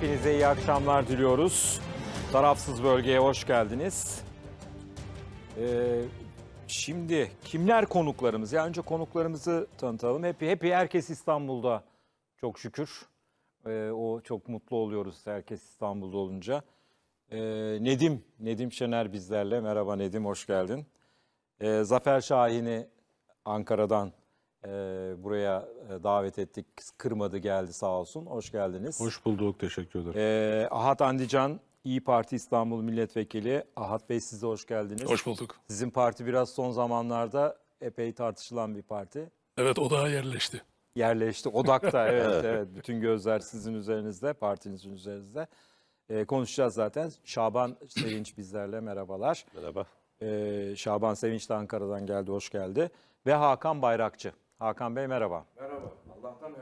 Hepinize iyi akşamlar diliyoruz. Tarafsız bölgeye hoş geldiniz. Ee, şimdi kimler konuklarımız? Ya önce konuklarımızı tanıtalım. Hep, hep herkes İstanbul'da çok şükür. Ee, o çok mutlu oluyoruz herkes İstanbul'da olunca. Ee, Nedim, Nedim Şener bizlerle. Merhaba Nedim, hoş geldin. Ee, Zafer Şahin'i Ankara'dan e, buraya e, davet ettik. Kırmadı geldi sağ olsun. Hoş geldiniz. Hoş bulduk, teşekkür ederim. Ee, Ahat Andican, İyi Parti İstanbul Milletvekili. Ahat Bey siz de hoş geldiniz. Hoş bulduk. Sizin parti biraz son zamanlarda epey tartışılan bir parti. Evet o daha yerleşti. Yerleşti. Odakta evet evet. Bütün gözler sizin üzerinizde, partinizin üzerinizde. Ee, konuşacağız zaten. Şaban Sevinç bizlerle merhabalar. Merhaba. Ee, Şaban Sevinç de Ankara'dan geldi, hoş geldi. Ve Hakan Bayrakçı. Hakan Bey merhaba.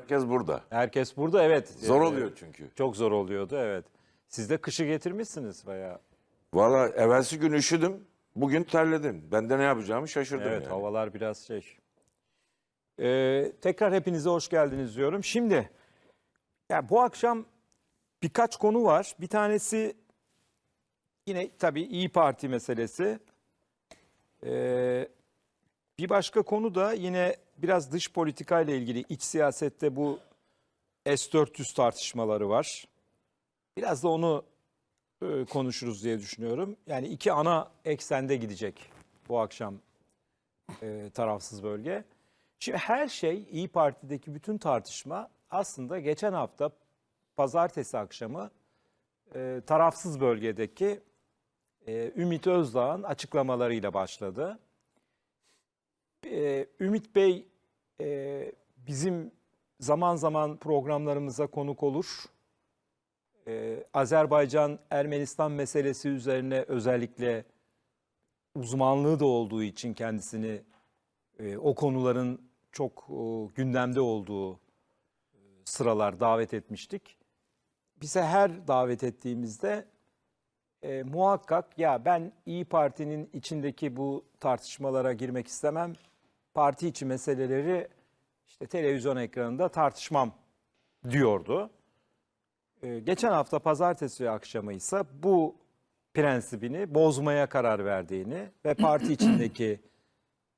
Herkes burada. Herkes burada evet. Zor Ee, oluyor çünkü. Çok zor oluyordu evet. Siz de kışı getirmişsiniz bayağı. Valla evvelsi gün üşüdüm. Bugün terledim. Ben de ne yapacağımı şaşırdım Evet yani. havalar biraz şey. Ee, tekrar hepinize hoş geldiniz diyorum. Şimdi ya bu akşam birkaç konu var. Bir tanesi yine tabii İyi Parti meselesi. Ee, bir başka konu da yine biraz dış politika ile ilgili iç siyasette bu S-400 tartışmaları var. Biraz da onu e, konuşuruz diye düşünüyorum. Yani iki ana eksende gidecek bu akşam e, tarafsız bölge. Şimdi her şey İyi Parti'deki bütün tartışma aslında geçen hafta pazartesi akşamı e, tarafsız bölgedeki e, Ümit Özdağ'ın açıklamalarıyla başladı. E, Ümit Bey e, bizim zaman zaman programlarımıza konuk olur. Ee, Azerbaycan-Ermenistan meselesi üzerine özellikle uzmanlığı da olduğu için kendisini e, o konuların çok e, gündemde olduğu e, sıralar davet etmiştik. Bize her davet ettiğimizde e, muhakkak ya ben İyi Parti'nin içindeki bu tartışmalara girmek istemem. Parti içi meseleleri işte televizyon ekranında tartışmam diyordu. Ee, Geçen hafta pazartesi akşamı ise bu prensibini bozmaya karar verdiğini ve parti içindeki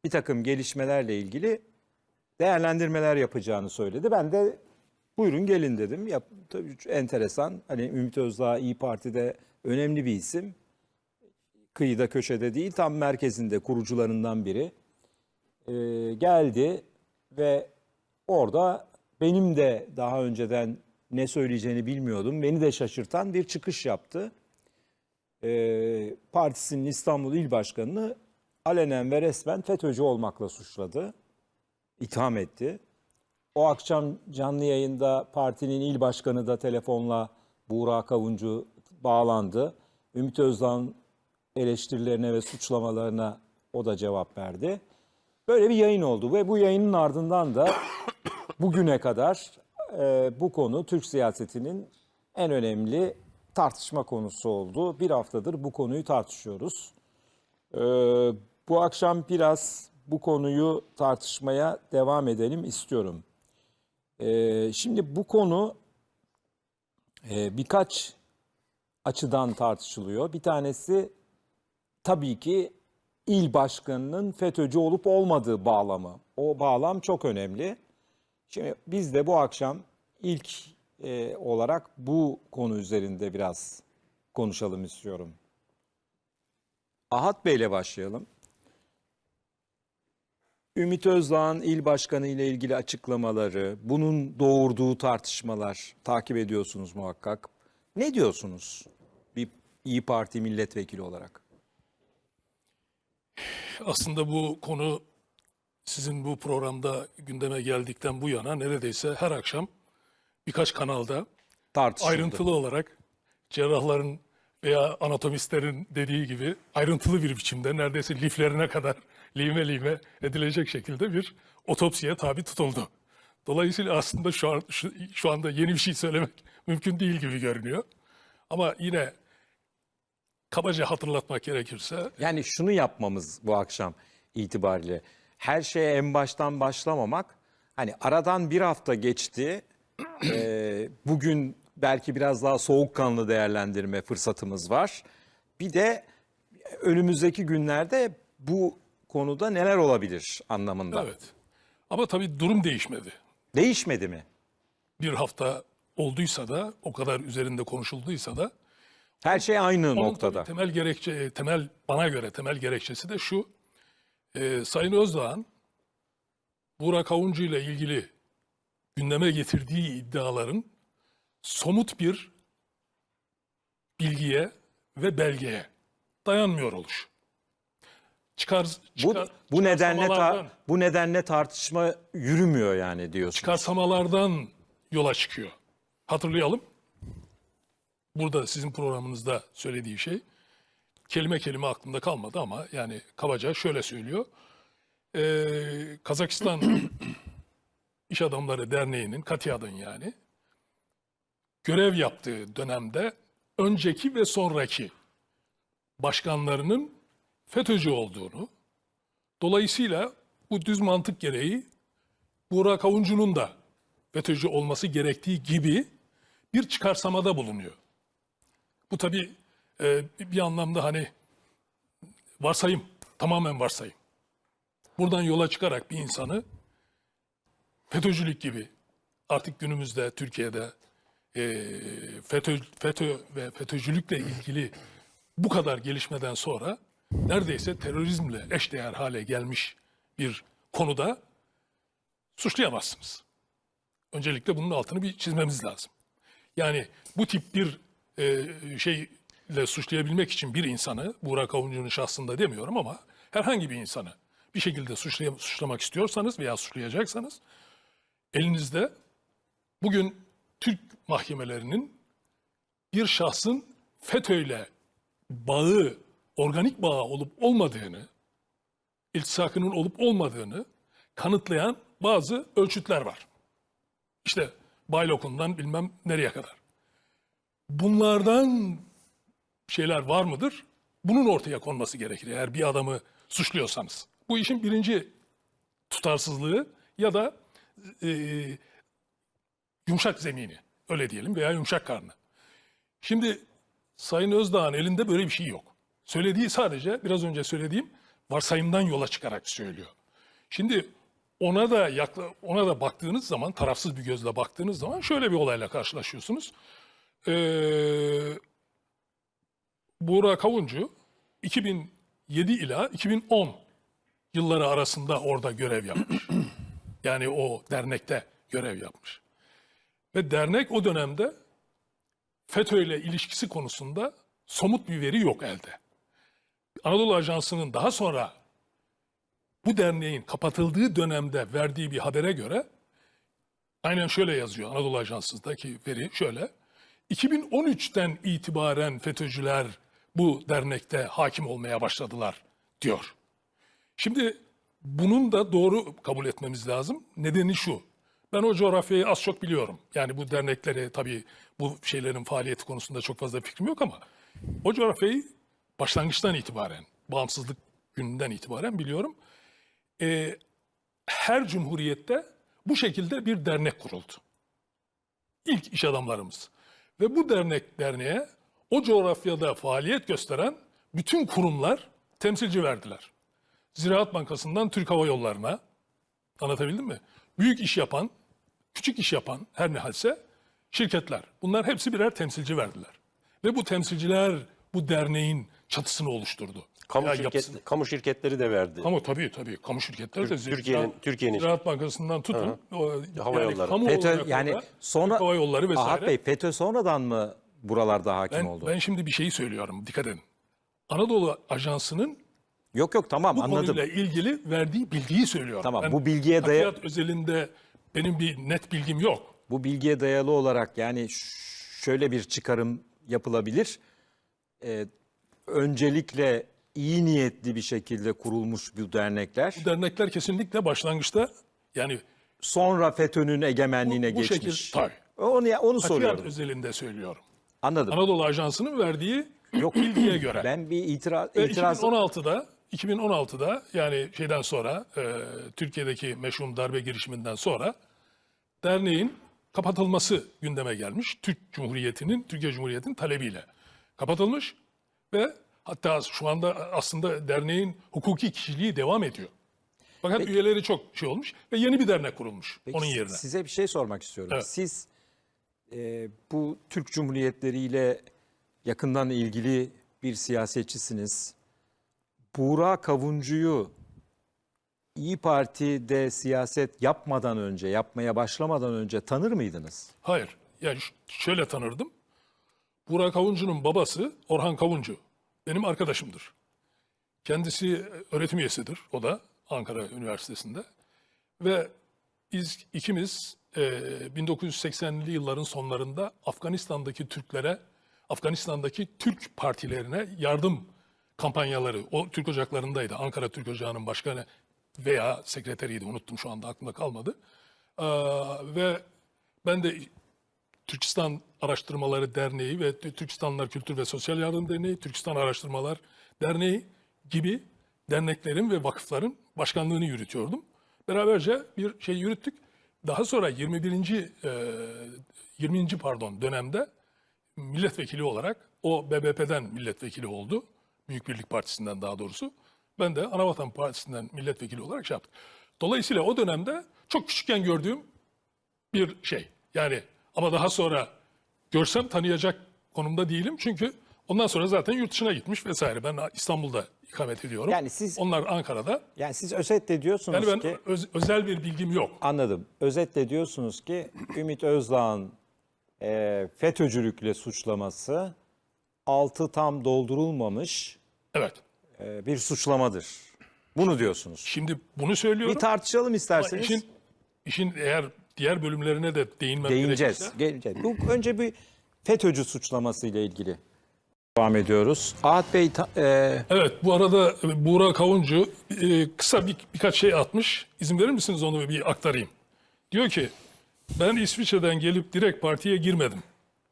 bir takım gelişmelerle ilgili değerlendirmeler yapacağını söyledi. Ben de buyurun gelin dedim. Yap, tabii enteresan. Hani Ümit Özdağ İyi Parti'de önemli bir isim. Kıyıda köşede değil tam merkezinde kurucularından biri. Ee, geldi ve orada benim de daha önceden ne söyleyeceğini bilmiyordum. Beni de şaşırtan bir çıkış yaptı. Ee, partisinin İstanbul İl Başkanı'nı alenen ve resmen FETÖ'cü olmakla suçladı. İtham etti. O akşam canlı yayında partinin il başkanı da telefonla Buğra Kavuncu bağlandı. Ümit Özdağ'ın eleştirilerine ve suçlamalarına o da cevap verdi. Böyle bir yayın oldu ve bu yayının ardından da bugüne kadar e, bu konu Türk siyasetinin en önemli tartışma konusu oldu. Bir haftadır bu konuyu tartışıyoruz. E, bu akşam biraz bu konuyu tartışmaya devam edelim istiyorum. E, şimdi bu konu e, birkaç açıdan tartışılıyor. Bir tanesi tabii ki il başkanının FETÖ'cü olup olmadığı bağlamı. O bağlam çok önemli. Şimdi biz de bu akşam ilk e, olarak bu konu üzerinde biraz konuşalım istiyorum. Ahat Bey'le başlayalım. Ümit Özdağ'ın il başkanı ile ilgili açıklamaları, bunun doğurduğu tartışmalar takip ediyorsunuz muhakkak. Ne diyorsunuz bir İyi Parti milletvekili olarak? Aslında bu konu sizin bu programda gündeme geldikten bu yana neredeyse her akşam birkaç kanalda Tartışıldı. ayrıntılı olarak cerrahların veya anatomistlerin dediği gibi ayrıntılı bir biçimde neredeyse liflerine kadar lime lime edilecek şekilde bir otopsiye tabi tutuldu. Dolayısıyla aslında şu, an, şu, şu anda yeni bir şey söylemek mümkün değil gibi görünüyor. Ama yine kabaca hatırlatmak gerekirse Yani şunu yapmamız bu akşam itibariyle. Her şeye en baştan başlamamak. Hani aradan bir hafta geçti. Ee, bugün belki biraz daha soğukkanlı değerlendirme fırsatımız var. Bir de önümüzdeki günlerde bu konuda neler olabilir anlamında. Evet. Ama tabii durum değişmedi. Değişmedi mi? Bir hafta olduysa da, o kadar üzerinde konuşulduysa da Her şey aynı Onun noktada. temel gerekçe, temel bana göre temel gerekçesi de şu. e, Sayın Özdağ'ın Burak Avuncu ile ilgili gündeme getirdiği iddiaların somut bir bilgiye ve belgeye dayanmıyor oluş. Çıkar, Bu, çıkar, bu nedenle ta- bu nedenle tartışma yürümüyor yani diyorsun. çıkarsamalardan yola çıkıyor. Hatırlayalım. Burada sizin programınızda söylediği şey kelime kelime aklımda kalmadı ama yani kabaca şöyle söylüyor. Ee, Kazakistan İş Adamları Derneği'nin Katiyad'ın yani görev yaptığı dönemde önceki ve sonraki başkanlarının FETÖ'cü olduğunu dolayısıyla bu düz mantık gereği Burak Avuncu'nun da FETÖ'cü olması gerektiği gibi bir çıkarsamada bulunuyor. Bu tabii e, bir anlamda hani varsayım, tamamen varsayım. Buradan yola çıkarak bir insanı FETÖ'cülük gibi artık günümüzde Türkiye'de e, FETÖ, FETÖ ve FETÖ'cülükle ilgili bu kadar gelişmeden sonra neredeyse terörizmle eşdeğer hale gelmiş bir konuda suçlayamazsınız. Öncelikle bunun altını bir çizmemiz lazım. Yani bu tip bir e, şeyle suçlayabilmek için bir insanı, Burak Avuncu'nun şahsında demiyorum ama herhangi bir insanı bir şekilde suçlay- suçlamak istiyorsanız veya suçlayacaksanız elinizde bugün Türk mahkemelerinin bir şahsın FETÖ'yle bağı, organik bağı olup olmadığını, iltisakının olup olmadığını kanıtlayan bazı ölçütler var. İşte Baylok'undan bilmem nereye kadar. Bunlardan şeyler var mıdır? Bunun ortaya konması gerekir eğer bir adamı suçluyorsanız. Bu işin birinci tutarsızlığı ya da e, yumuşak zemini öyle diyelim veya yumuşak karnı. Şimdi Sayın Özdağ'ın elinde böyle bir şey yok. Söylediği sadece biraz önce söylediğim varsayımdan yola çıkarak söylüyor. Şimdi ona da yakla, ona da baktığınız zaman tarafsız bir gözle baktığınız zaman şöyle bir olayla karşılaşıyorsunuz. Ee, Buğra Kavuncu 2007 ila 2010 yılları arasında orada görev yapmış. yani o dernekte görev yapmış. Ve dernek o dönemde FETÖ ile ilişkisi konusunda somut bir veri yok elde. Anadolu Ajansı'nın daha sonra bu derneğin kapatıldığı dönemde verdiği bir habere göre aynen şöyle yazıyor Anadolu Ajansı'ndaki veri şöyle. 2013'ten itibaren FETÖ'cüler bu dernekte hakim olmaya başladılar diyor. Şimdi bunun da doğru kabul etmemiz lazım. Nedeni şu. Ben o coğrafyayı az çok biliyorum. Yani bu dernekleri tabii bu şeylerin faaliyeti konusunda çok fazla fikrim yok ama o coğrafyayı başlangıçtan itibaren, bağımsızlık gününden itibaren biliyorum. Ee, her cumhuriyette bu şekilde bir dernek kuruldu. İlk iş adamlarımız. Ve bu dernek derneğe o coğrafyada faaliyet gösteren bütün kurumlar temsilci verdiler. Ziraat Bankası'ndan Türk Hava Yolları'na, anlatabildim mi? Büyük iş yapan, küçük iş yapan her ne halse şirketler. Bunlar hepsi birer temsilci verdiler. Ve bu temsilciler bu derneğin çatısını oluşturdu. Kamu, şirket, kamu şirketleri de verdi. Kamu tabii tabii. Kamu şirketleri de Tür- Türkiye'nin- Türkiye'nin- Ziraat Bankası'ndan tutun. O, Hava yani yolları. kamu FETÖ olarak yani sonra Hava Yolları vesaire. Ahat Bey FETÖ sonradan mı buralarda hakim ben, oldu? ben şimdi bir şeyi söylüyorum. Dikkat edin. Anadolu Ajansı'nın Yok yok tamam bu anladım. konuyla ilgili verdiği bilgiyi söylüyorum. Tamam, Ben bu bilgiye daya- Hakiyat özelinde benim bir net bilgim yok. Bu bilgiye dayalı olarak yani şöyle bir çıkarım yapılabilir. Ee, öncelikle iyi niyetli bir şekilde kurulmuş bu dernekler. Bu dernekler kesinlikle başlangıçta yani Sonra FETÖ'nün egemenliğine Bu- bu geçmiş. şekil- tabii. Onu, onu Hakiyat soruyorum. özelinde söylüyorum. Anladım. Anadolu Ajansı'nın verdiği Yok bilgiye göre. Ben bir itiraz, Ve itiraz 2016'da 2016'da yani şeyden sonra e, Türkiye'deki meşhum darbe girişiminden sonra derneğin kapatılması gündeme gelmiş. Türk Cumhuriyeti'nin, Türkiye Cumhuriyeti'nin talebiyle kapatılmış ve hatta şu anda aslında derneğin hukuki kişiliği devam ediyor. Fakat üyeleri çok şey olmuş ve yeni bir dernek kurulmuş Peki onun yerine. Size bir şey sormak istiyorum. Evet. Siz e, bu Türk Cumhuriyetleriyle yakından ilgili bir siyasetçisiniz. Buğra Kavuncu'yu İyi Parti'de siyaset yapmadan önce, yapmaya başlamadan önce tanır mıydınız? Hayır. Yani şöyle tanırdım. Burak Kavuncu'nun babası Orhan Kavuncu. Benim arkadaşımdır. Kendisi öğretim üyesidir. O da Ankara Üniversitesi'nde. Ve biz ikimiz e, 1980'li yılların sonlarında Afganistan'daki Türklere, Afganistan'daki Türk partilerine yardım kampanyaları, o Türk Ocakları'ndaydı. Ankara Türk Ocağı'nın başkanı veya sekreteriydi. Unuttum şu anda aklımda kalmadı. Ee, ve ben de Türkistan Araştırmaları Derneği ve Türkistanlılar Kültür ve Sosyal Yardım Derneği, Türkistan Araştırmalar Derneği gibi derneklerin ve vakıfların başkanlığını yürütüyordum. Beraberce bir şey yürüttük. Daha sonra 21. e, 20. pardon dönemde milletvekili olarak o BBP'den milletvekili oldu. Büyük Birlik Partisi'nden daha doğrusu. Ben de Anavatan Partisi'nden milletvekili olarak şey yaptım. Dolayısıyla o dönemde çok küçükken gördüğüm bir şey. Yani ama daha sonra görsem tanıyacak konumda değilim. Çünkü ondan sonra zaten yurt dışına gitmiş vesaire. Ben İstanbul'da ikamet ediyorum. Yani siz- Onlar Ankara'da. Yani siz özetle diyorsunuz Yani ben ki, öz- özel bir bilgim yok. anladım. Özetle diyorsunuz ki Ümit Özdağ'ın e, FETÖ'cülükle suçlaması altı tam doldurulmamış Evet. e, bir suçlamadır. Bunu diyorsunuz. Şimdi bunu söylüyorum. Bir tartışalım isterseniz. işin, işin eğer diğer bölümlerine de değinmem Değineceğiz. gerekirse- Geleceğiz. Bu önce bir FETÖ'cü suçlaması ile ilgili devam ediyoruz. Ahat Bey ta- e, Evet bu arada Buğra Kavuncu e, kısa bir, birkaç şey atmış. İzin verir misiniz onu bir aktarayım? Diyor ki ben İsviçre'den gelip direkt partiye girmedim.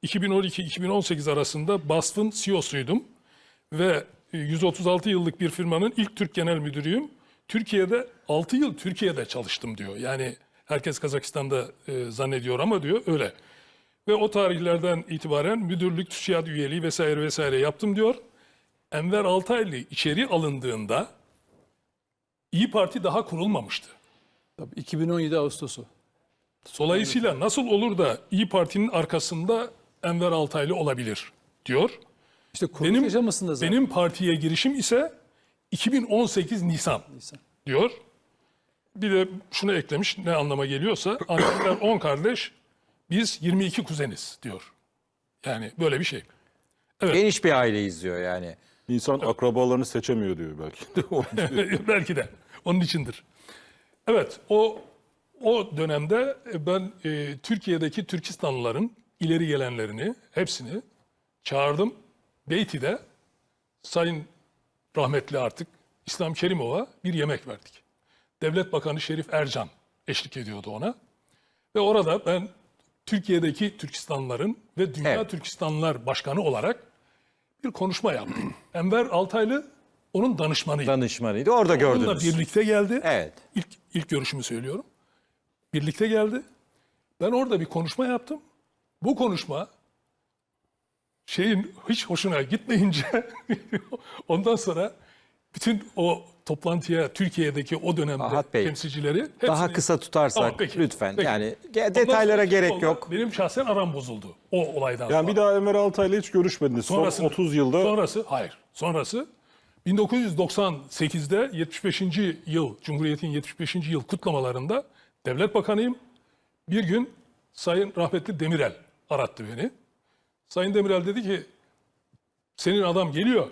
2012-2018 arasında BASF'ın CEO'suydum ve 136 yıllık bir firmanın ilk Türk genel müdürüyüm. Türkiye'de 6 yıl Türkiye'de çalıştım diyor. Yani herkes Kazakistan'da e, zannediyor ama diyor öyle. Ve o tarihlerden itibaren müdürlük, TÜSİAD üyeliği vesaire vesaire yaptım diyor. Enver Altaylı içeri alındığında İyi Parti daha kurulmamıştı. Tabii 2017 Ağustos'u. Dolayısıyla nasıl olur da İyi Parti'nin arkasında Enver Altaylı olabilir diyor. İşte kuruluş Benim aşamasında zaten. benim partiye girişim ise 2018 Nisan Nisan. diyor. Bir de şunu eklemiş ne anlama geliyorsa annemler 10 kardeş biz 22 kuzeniz diyor. Yani böyle bir şey. geniş bir aileyiz diyor yani. İnsan akrabalarını seçemiyor diyor belki. de. Belki de. Onun içindir. Evet, o o dönemde ben e, Türkiye'deki Türkistanlıların ileri gelenlerini, hepsini çağırdım. Beyti'de Sayın rahmetli artık İslam Kerimov'a bir yemek verdik. Devlet Bakanı Şerif Ercan eşlik ediyordu ona. Ve orada ben Türkiye'deki Türkistanlıların ve Dünya Evet. Türkistanlılar Başkanı olarak bir konuşma yaptım. Enver Altaylı onun danışmanıydı. Danışmanıydı. Orada Onunla gördünüz. birlikte geldi. Evet. İlk, ilk görüşümü söylüyorum. Birlikte geldi. Ben orada bir konuşma yaptım. Bu konuşma şeyin hiç hoşuna gitmeyince ondan sonra bütün o toplantıya Türkiye'deki o dönemde Ahat Bey, temsilcileri Daha hepsini- kısa tutarsak Tamam, peki, lütfen. peki. Yani ge- detaylara gerek yok. Benim şahsen aram bozuldu o olaydan sonra. yani bir daha Ömer Altay'la hiç görüşmediniz. Son Sonrasında- 30 yılda Sonrası hayır. Sonrası 1998'de 75. yıl Cumhuriyet'in 75. yıl kutlamalarında devlet bakanıyım. Bir gün Sayın rahmetli Demirel arattı beni. Sayın Demirel dedi ki senin adam geliyor.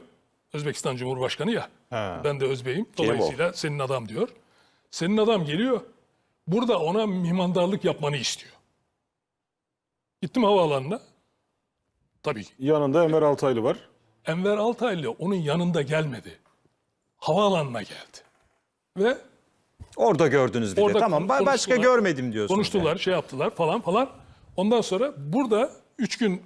Özbekistan Cumhurbaşkanı ya. Ben de Özbeyim. Dolayısıyla senin adam diyor. Senin adam geliyor. Burada ona mihmandarlık yapmanı istiyor. Gittim havaalanına. Tabii ki. yanında Ömer Altaylı var. Enver Altaylı onun yanında gelmedi. Havaalanına geldi. Ve Orada gördünüz bir de. Orada Tamam. ba- Başka konuştular. görmedim diyorsunuz. konuştular, yani. şey yaptılar falan falan. Ondan sonra burada üç gün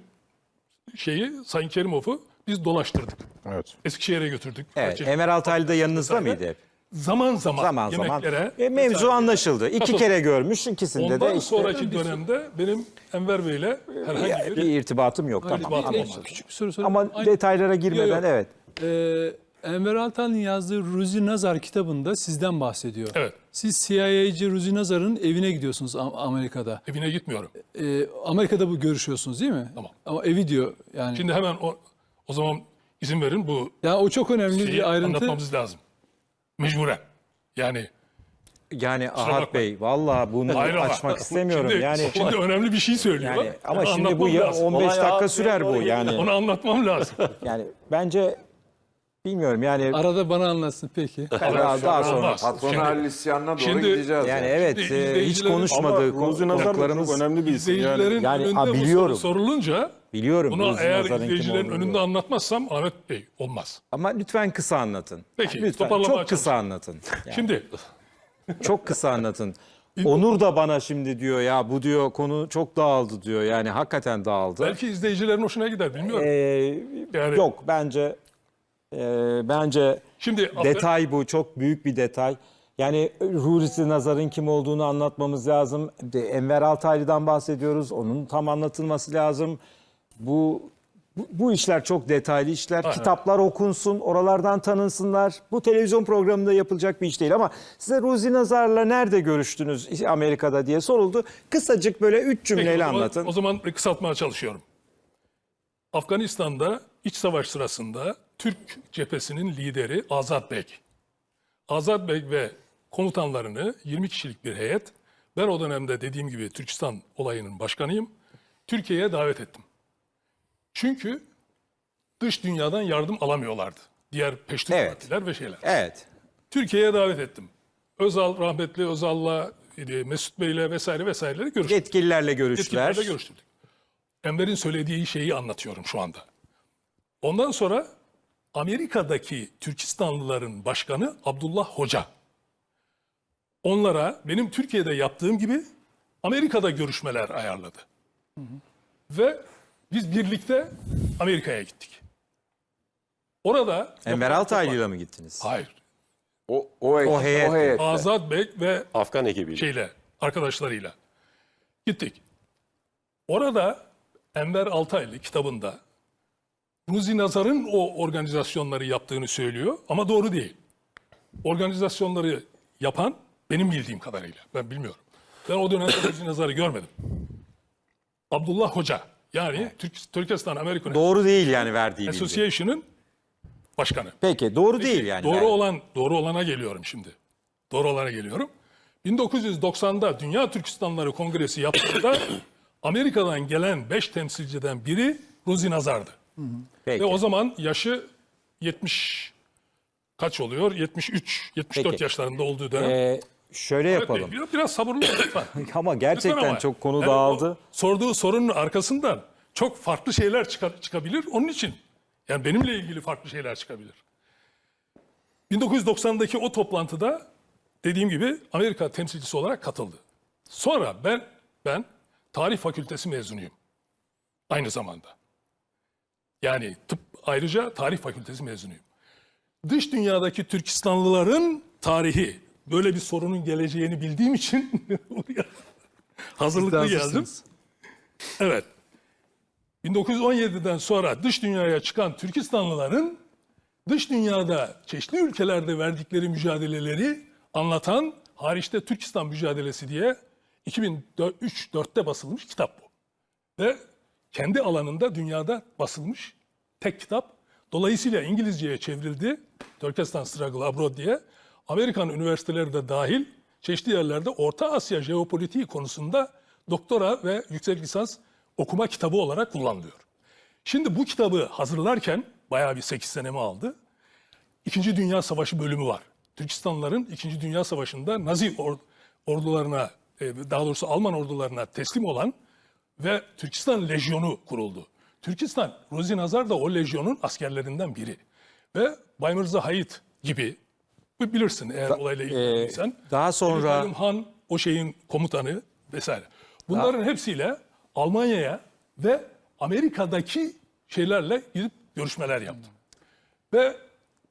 şeyi Sayın Kerimov'u biz dolaştırdık. Evet. Eskişehir'e götürdük. Evet. Bahçeli- Emel Altaylı da yanınızda vesaire. mıydı hep? zaman zaman, Zaman zaman. yemeklere E, mevzu vesaire- anlaşıldı. İki Katıldı. kere görmüş. ikisinde Ondan de işte sonraki dönemde benim Enver Bey'le herhangi bir bir irtibatım yok. Tamam. bir- anlaşıldı. Küçük, küçük bir soru sorayım. Ama Aynı- detaylara girmeden Yok, yok. evet. Ee, Enver Altan'ın yazdığı Ruzi Nazar kitabında sizden bahsediyor. Evet. Siz CIA'cı Ruzi Nazar'ın evine gidiyorsunuz Am- Amerika'da. evine gitmiyorum. Ee, Amerika'da bu görüşüyorsunuz değil mi? Tamam. Ama evi diyor yani. Şimdi hemen o, o zaman izin verin bu yani o çok önemli şeyi bir ayrıntı. anlatmamız lazım. Mecburen. Yani Yani Ahat bakmayın. Bey vallahi bunu Hayır ama- açmak istemiyorum. Şimdi, yani şimdi önemli bir şey söylüyor. yani ama Onu şimdi bu anlatmam ya lazım. 15 Olay dakika Ahat sürer bu yani. Onu anlatmam lazım. Yani bence bilmiyorum yani Arada bana anlatsın peki. daha, daha sonra. Olmaz. Patron Şimdi- halil isyanına doğru şimdi- gideceğiz. Yani yani. evet Şimdi e, hiç izleyicilerin- Ama Nazar da konuklarımız- çok önemli bir isim. Yani, İzleyicilerin Yani, önünde ha, bu biliyorum. soru sorulunca Biliyorum. bunu eğer Nazar'ın kim izleyicilerin olduğunu önünde biliyorum. anlatmazsam Ahmet Bey olmaz. Ama lütfen kısa anlatın. Peki, lütfen toparlamaya çok kısa anlatın. Yani Şimdi çok kısa anlatın. Onur da bana şimdi diyor ya bu diyor konu çok dağıldı diyor. Yani hakikaten dağıldı. belki izleyicilerin hoşuna gider bilmiyorum. Ee, Yani- Yok bence e, bence Şimdi detay bu çok büyük bir detay. Yani Hulusi Nazar'ın kim olduğunu anlatmamız lazım. De- Enver Altaylı'dan bahsediyoruz. Onun tam anlatılması lazım. Bu bu, bu işler çok detaylı işler. Aynen. Kitaplar okunsun, oralardan tanınsınlar. Bu televizyon programında yapılacak bir iş değil ama size Ruzi Nazar'la nerede görüştünüz Amerika'da diye soruldu. Kısacık böyle üç Peki, cümleyle o zaman- anlatın. O zaman kısaltmaya çalışıyorum. Afganistan'da iç savaş sırasında Türk cephesinin lideri Azat Bek. Azat Bek ve komutanlarını 20 kişilik bir heyet, ben o dönemde dediğim gibi Türkistan olayının başkanıyım, Türkiye'ye davet ettim. Çünkü dış dünyadan yardım alamıyorlardı. Diğer peşte Evet. partiler ve şeyler. Evet. Türkiye'ye davet ettim. Özal, rahmetli Özal'la, e, Mesut Bey'le vesaire vesaireleri görüştüm. Yetkililerle görüştüler. Yetkililerle görüştürdük. Enver'in söylediği şeyi anlatıyorum şu anda. Ondan sonra Amerika'daki Türkistanlıların başkanı Abdullah Hoca. Onlara benim Türkiye'de yaptığım gibi Amerika'da görüşmeler ayarladı. Ve biz birlikte Amerika'ya gittik. Orada Enver Altaylı'yla mı gittiniz? Hayır. O, o, heyet, O heyet. o heyette. Azat Bek ve Afgan ekibiyle. şeyle, arkadaşlarıyla gittik. Orada Enver Altaylı kitabında Ruzi Nazar'ın o organizasyonları yaptığını söylüyor ama doğru değil. Organizasyonları yapan benim bildiğim kadarıyla. Ben bilmiyorum. Ben o dönemde Ruzi Nazar'ı görmedim. Abdullah Hoca yani Türk, Türkistan American Doğru değil yani verdiği bilgi. Association'ın başkanı. Peki doğru değil yani. Doğru Yani. olan doğru olana geliyorum şimdi. Doğru olana geliyorum. 1990'da Dünya Türkistanları Kongresi yaptığında Amerika'dan gelen 5 temsilciden biri Ruzi Nazar'dı. Peki. Ve o zaman yaşı 70 kaç oluyor? 73, 74 Peki. yaşlarında olduğu dönem. Ee, şöyle Evet, yapalım. Biraz, biraz sabırlı olun lütfen. Ama gerçekten Lütfen ama. çok konu Yani dağıldı. sorduğu sorunun arkasından çok farklı şeyler çıkar, çıkabilir. Onun için yani benimle ilgili farklı şeyler çıkabilir. 1990'daki o toplantıda dediğim gibi Amerika temsilcisi olarak katıldı. Sonra ben ben tarih fakültesi mezunuyum. Aynı zamanda. Yani tıp ayrıca tarih fakültesi mezunuyum. Dış dünyadaki Türkistanlıların tarihi böyle bir sorunun geleceğini bildiğim için hazırlıklı geldim. Evet. 1917'den sonra dış dünyaya çıkan Türkistanlıların dış dünyada çeşitli ülkelerde verdikleri mücadeleleri anlatan hariçte Türkistan mücadelesi diye 2003-4'te basılmış kitap bu. Ve kendi alanında dünyada basılmış tek kitap. Dolayısıyla İngilizceye çevrildi. Türkistan Struggle Abroad diye. Amerikan üniversiteleri de dahil çeşitli yerlerde Orta Asya jeopolitiği konusunda doktora ve yüksek lisans okuma kitabı olarak kullanılıyor. Şimdi bu kitabı hazırlarken bayağı bir 8 senemi aldı. İkinci Dünya Savaşı bölümü var. Türkistanlıların İkinci Dünya Savaşı'nda Nazi or- ordularına, e, daha doğrusu Alman ordularına teslim olan ve Türkistan Lejyonu kuruldu. Türkistan, Rozi Nazar da o lejyonun askerlerinden biri. Ve Baymırza Hayit gibi, bilirsin eğer olayla ilgiliysen. daha sonra- Selim Han o şeyin komutanı vesaire. Bunların hepsiyle Almanya'ya ve Amerika'daki şeylerle gidip görüşmeler yaptım. Ve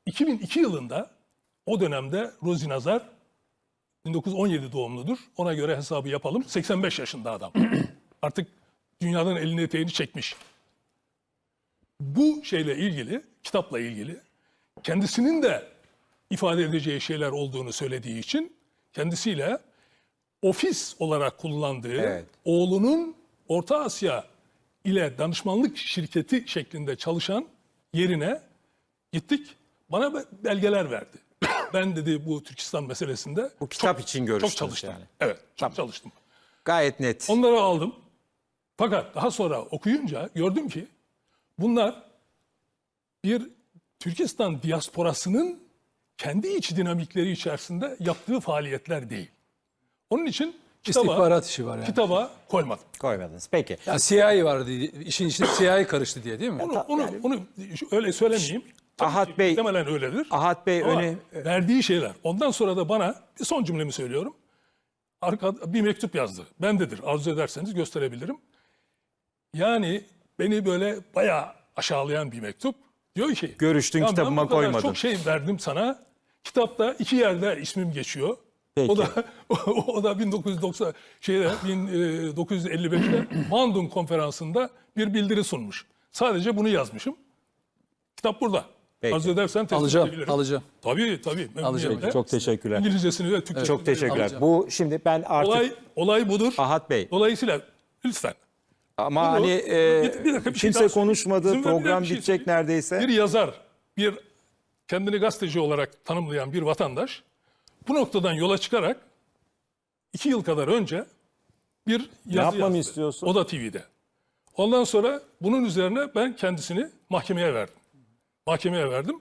2002 yılında o dönemde Rozi Nazar 1917 doğumludur. Ona göre hesabı yapalım. 85 yaşında adam. Artık dünyadan elini eteğini çekmiş. Bu şeyle ilgili, kitapla ilgili kendisinin de ifade edeceği şeyler olduğunu söylediği için kendisiyle ofis olarak kullandığı Evet. oğlunun Orta Asya ile danışmanlık şirketi şeklinde çalışan yerine gittik. Bana be- belgeler verdi. Ben dedi bu Türkistan meselesinde Bu kitap için görüştünüz çok çalıştım. yani. Evet, çok çalıştım. Gayet net. Onları aldım. Fakat daha sonra okuyunca gördüm ki bunlar bir Türkistan diasporasının kendi iç dinamikleri içerisinde yaptığı faaliyetler değil. Onun için kitaba, İstihbarat işi var yani. kitaba koymadım. Koymadınız. Peki. Ya CIA vardı, işin içinde CIA karıştı diye değil mi? Onu, onu, onu öyle söylemeyeyim. Tabii Ahat ki Bey- Muhtemelen öyledir. Ahat Bey Ama öne verdiği şeyler. Ondan sonra da bana bir son cümlemi söylüyorum. Arka, bir mektup yazdı. Bendedir. Arzu ederseniz gösterebilirim. Yani beni böyle bayağı aşağılayan bir mektup. Diyor ki Görüştün, "Ya ben kitabıma bu kadar koymadın." Çok şey verdim sana. Kitapta iki yerde ismim geçiyor. Peki. O da o da 1990 şeyde 1955'te Bandung konferansında bir bildiri sunmuş. Sadece bunu yazmışım. Kitap burada. Peki. Arzu edersen Alacağım, edebilirim. alacağım. Tabii tabii. memnuniyetle. Çok teşekkürler. İngilizcesini ve Türkçesini. Çok teşekkürler. Alacağım. Bu şimdi ben artık Olay, olay budur. Ahat Bey Dolayısıyla lütfen. Ama Bunu- hani e, Bir- bir dakika, bir şey kimse söyleyeyim. konuşmadı. İzin verin, Program bir şey bitecek söyleyeyim. neredeyse. Bir yazar, bir kendini gazeteci olarak tanımlayan bir vatandaş bu noktadan yola çıkarak iki yıl kadar önce bir yazı yapmamı yazdı. istiyorsun? O da TV'de. Ondan sonra bunun üzerine ben kendisini mahkemeye verdim. Mahkemeye verdim.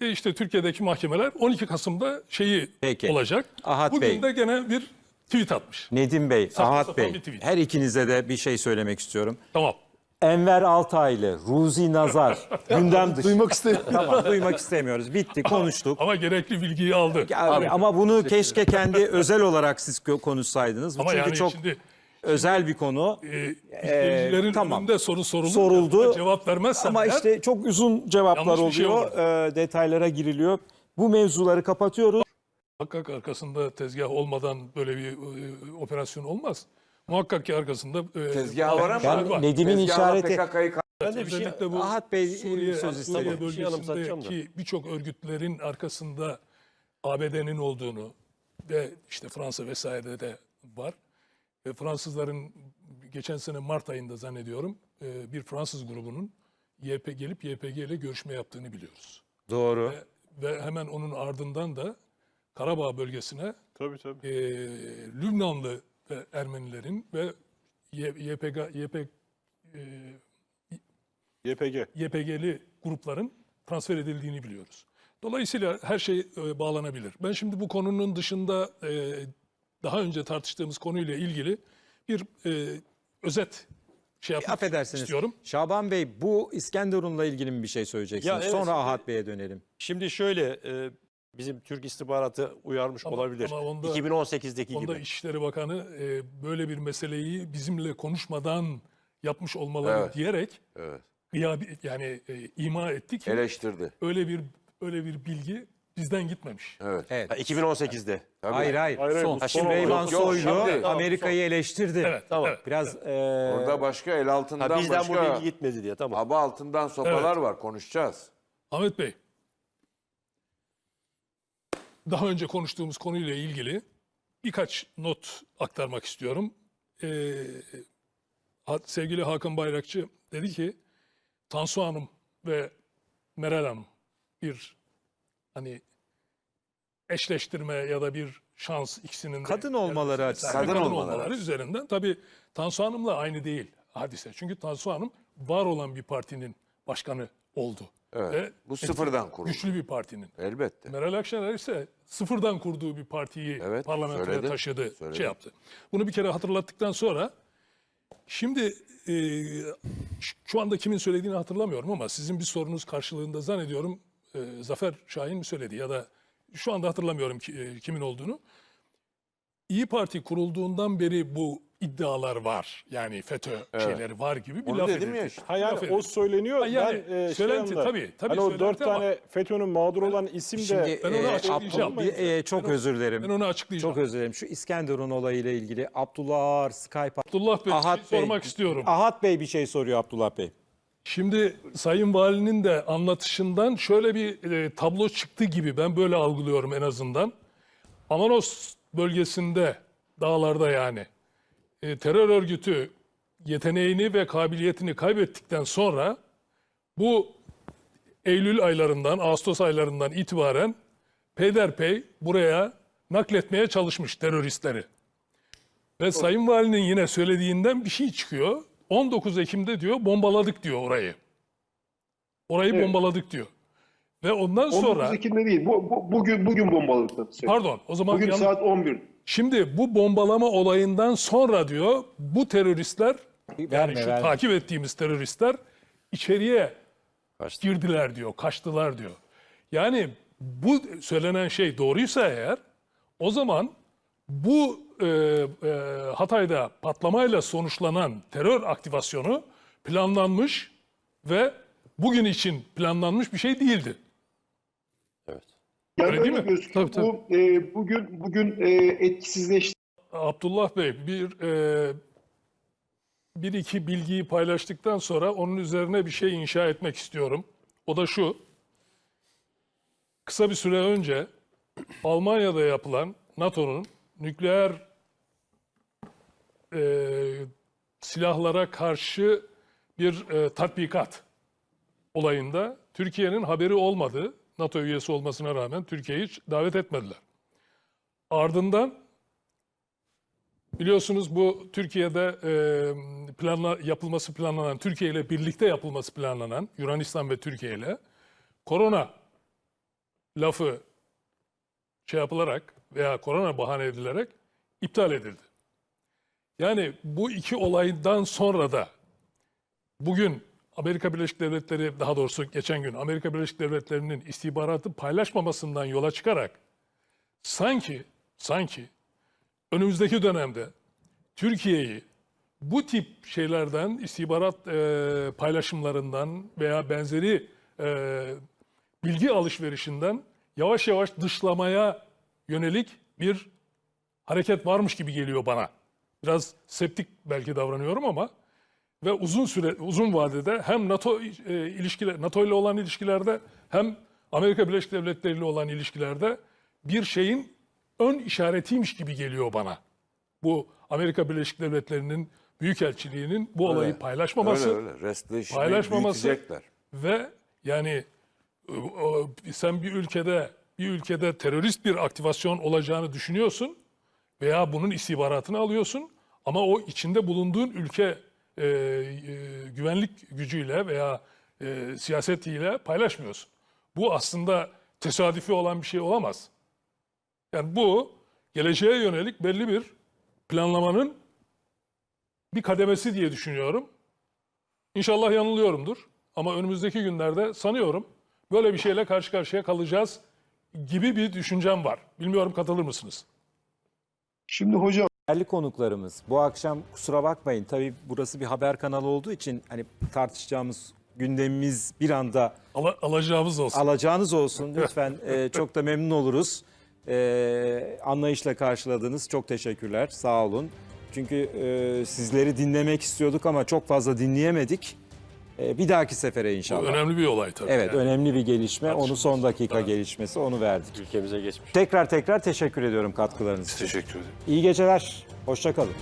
E işte Türkiye'deki mahkemeler 12 Kasım'da şeyi Peki. olacak. Ahat Bugün Bey. de gene bir tweet atmış. Nedim Bey, Saçma sapan Bey bir tweet. her ikinize de bir şey söylemek istiyorum. Tamam. Enver Altaylı, Ruzi Nazar gündem dışı. Duymak istemiyorum. Tamam duymak istemiyoruz. Bitti konuştuk. Ama gerekli bilgiyi aldı. Abi, ama bunu keşke kendi özel olarak siz konuşsaydınız. Bu Ama çünkü yani çok şimdi özel bir konu. e, izleyicilerin tamam. önünde soru. Soruldu. ya da Cevap vermezsem Ama eğer, işte çok uzun cevaplar Yanlış bir şey oluyor. Ee, detaylara giriliyor. Bu mevzuları kapatıyoruz. Muhakkak arkasında tezgah olmadan böyle bir e, operasyon olmaz. Muhakkak ki arkasında e, Tezgah var ama- Ben Nedim'in Tezgahla işareti... PKK'yı Ben de bir şey Özellikle bu Ahat Bey Suriye, söz Suriye. Bir şey anımsatacağım da. bölgesindeki birçok örgütlerin arkasında ABD'nin olduğunu ve işte Fransa vesairede de var. Ve Fransızların geçen sene Mart ayında zannediyorum e, bir Fransız grubunun YP gelip YPG ile görüşme yaptığını biliyoruz. Doğru. Ve hemen onun ardından da Karabağ bölgesine Tabii tabii. e, Lübnanlı ve Ermenilerin ve YPG, YP, e, YPG. YPG'li grupların transfer edildiğini biliyoruz. Dolayısıyla her şey e, bağlanabilir. Ben şimdi bu konunun dışında e, daha önce tartıştığımız konuyla ilgili bir e, özet şey yapmak Affedersiniz. istiyorum. Şaban Bey bu İskenderun'la ilgili mi bir şey söyleyeceksiniz? Ya evet, Sonra Ahat Bey'e dönelim. Şimdi şöyle e, bizim Türk istihbaratı uyarmış Ama- olabilir. ama onda- 2018'deki Onda gibi. İçişleri Bakanı e, böyle bir meseleyi bizimle konuşmadan yapmış olmaları Evet. diyerek Evet. ya yani e, ima etti ki eleştirdi. öyle bir öyle bir bilgi bizden gitmemiş. Evet. Evet. Ha, 2018'de. Tabii. Hayır hayır. Hayır, hayır, Son. bu Ha, şimdi yok, Soylu Amerika'yı eleştirdi. Evet. Tamam. evet. Biraz e, Orada başka el altından Ha, bizden bu başka bilgi gitmedi diye tamam. aba altından sopalar Evet. var konuşacağız. Ahmet Bey, daha önce konuştuğumuz konuyla ilgili birkaç not aktarmak istiyorum. Ee, sevgili Hakan Bayrakçı dedi ki, Tansu Hanım ve Meral Hanım bir hani eşleştirme ya da bir şans ikisinin de Kadın olmaları Yani açısından. kadın, Kadın olmaları, olmaları. üzerinden tabii Tansu Hanım'la aynı değil hadise. Çünkü Tansu Hanım var olan bir partinin başkanı oldu. Evet. Ve Bu sıfırdan kuruldu. Güçlü bir partinin. Elbette. Meral Akşener ise sıfırdan kurduğu bir partiyi Evet, parlamentoya taşıdı, söyledi. şey yaptı. Bunu bir kere hatırlattıktan sonra şimdi e, şu anda kimin söylediğini hatırlamıyorum ama sizin bir sorunuz karşılığında zannediyorum e, Zafer Şahin mi söyledi ya da şu anda hatırlamıyorum ki, e, kimin olduğunu. İyi Parti kurulduğundan beri bu iddialar var. Yani FETÖ şeyleri var gibi bir Onu laf dedim edildi. ya işte. Ha yani Laf o söyleniyor. Ha yani ben e, şey söylenti, anda, tabii, tabii hani o dört tane FETÖ'nün mağdur olan isim de Şimdi Ben onu e, açıklayacağım. Bir, e, çok özür dilerim. Ben onu açıklayacağım. Çok özür dilerim. Şu İskenderun olayıyla ilgili Abdullah Ağar Skype Abdullah Bey, Ahat bir şey Bey. sormak istiyorum. Ahat Bey bir şey soruyor Abdullah Bey. Şimdi Sayın Valinin de anlatışından şöyle bir e, tablo çıktı gibi ben böyle algılıyorum en azından. Amanos bölgesinde, dağlarda yani e, terör örgütü yeteneğini ve kabiliyetini kaybettikten sonra bu Eylül aylarından, Ağustos aylarından itibaren peyderpey buraya nakletmeye çalışmış teröristleri. Ve Sayın Valinin yine söylediğinden bir şey çıkıyor. 19 Ekim'de diyor bombaladık diyor orayı. Orayı Evet. bombaladık diyor. Ve ondan 19 sonra Ekim'de değil. Bu, bu- bugün bugün söylüyor. pardon o zaman Bugün yan- saat 11. şimdi bu bombalama olayından sonra diyor bu teröristler yani Verme, şu verme. takip ettiğimiz teröristler içeriye Kaçtı. girdiler diyor, kaçtılar diyor. Yani bu söylenen şey doğruysa eğer o zaman bu e, e, Hatay'da patlamayla sonuçlanan terör aktivasyonu planlanmış ve bugün için planlanmış bir şey değildi. Yani Öyle öyle, değil mi? gözüküyor. Tabii, Bu e, bugün bugün e, etkisizleşti. Abdullah Bey bir e, bir iki bilgiyi paylaştıktan sonra onun üzerine bir şey inşa etmek istiyorum. O da şu. Kısa bir süre önce Almanya'da yapılan NATO'nun nükleer e, silahlara karşı bir e, tatbikat olayında Türkiye'nin haberi olmadı. NATO üyesi olmasına rağmen Türkiye'yi hiç davet etmediler. Ardından Biliyorsunuz bu Türkiye'de e, planla, yapılması planlanan, Türkiye ile birlikte yapılması planlanan, Yunanistan ve Türkiye ile korona lafı şey yapılarak veya korona bahane edilerek iptal edildi. Yani bu iki olaydan sonra da bugün Amerika Birleşik Devletleri, daha doğrusu geçen gün Amerika Birleşik Devletleri'nin istihbaratı paylaşmamasından yola çıkarak sanki, sanki önümüzdeki dönemde Türkiye'yi bu tip şeylerden, istihbarat e, paylaşımlarından veya benzeri e, bilgi alışverişinden yavaş yavaş dışlamaya yönelik bir hareket varmış gibi geliyor bana. Biraz septik belki davranıyorum ama ve uzun süre uzun vadede hem NATO e, ilişkiler NATO ile olan ilişkilerde hem Amerika Birleşik Devletleri ile olan ilişkilerde bir şeyin ön işaretiymiş gibi geliyor bana. Bu Amerika Birleşik Devletleri'nin büyükelçiliğinin bu olayı paylaşmaması Öyle öyle. Restleşmeyi paylaşmaması ve yani e, sen bir ülkede bir ülkede terörist bir aktivasyon olacağını düşünüyorsun veya bunun istihbaratını alıyorsun ama o içinde bulunduğun ülke e, e, güvenlik gücüyle veya e, siyasetiyle paylaşmıyorsun. Bu aslında tesadüfi olan bir şey olamaz. Yani bu geleceğe yönelik belli bir planlamanın bir kademesi diye düşünüyorum. İnşallah yanılıyorumdur. Ama önümüzdeki günlerde sanıyorum böyle bir şeyle karşı karşıya kalacağız gibi bir düşüncem var. Bilmiyorum katılır mısınız? Şimdi hocam Değerli konuklarımız bu akşam kusura bakmayın tabii burası bir haber kanalı olduğu için hani tartışacağımız gündemimiz bir anda Ala- alacağımız olsun. alacağınız olsun lütfen Ee, çok da memnun oluruz. Ee, anlayışla karşıladınız çok teşekkürler sağ olun. Çünkü e, sizleri dinlemek istiyorduk ama çok fazla dinleyemedik. Ee, bir dahaki sefere Bu inşallah. önemli bir olay tabii. Evet yani. önemli bir gelişme onu Tartışılmaz. son dakika Evet. gelişmesi onu verdik. Ülkemize geçmiş. Tekrar tekrar teşekkür ediyorum katkılarınız için. Teşekkür ederim. İyi geceler hoşça kalın.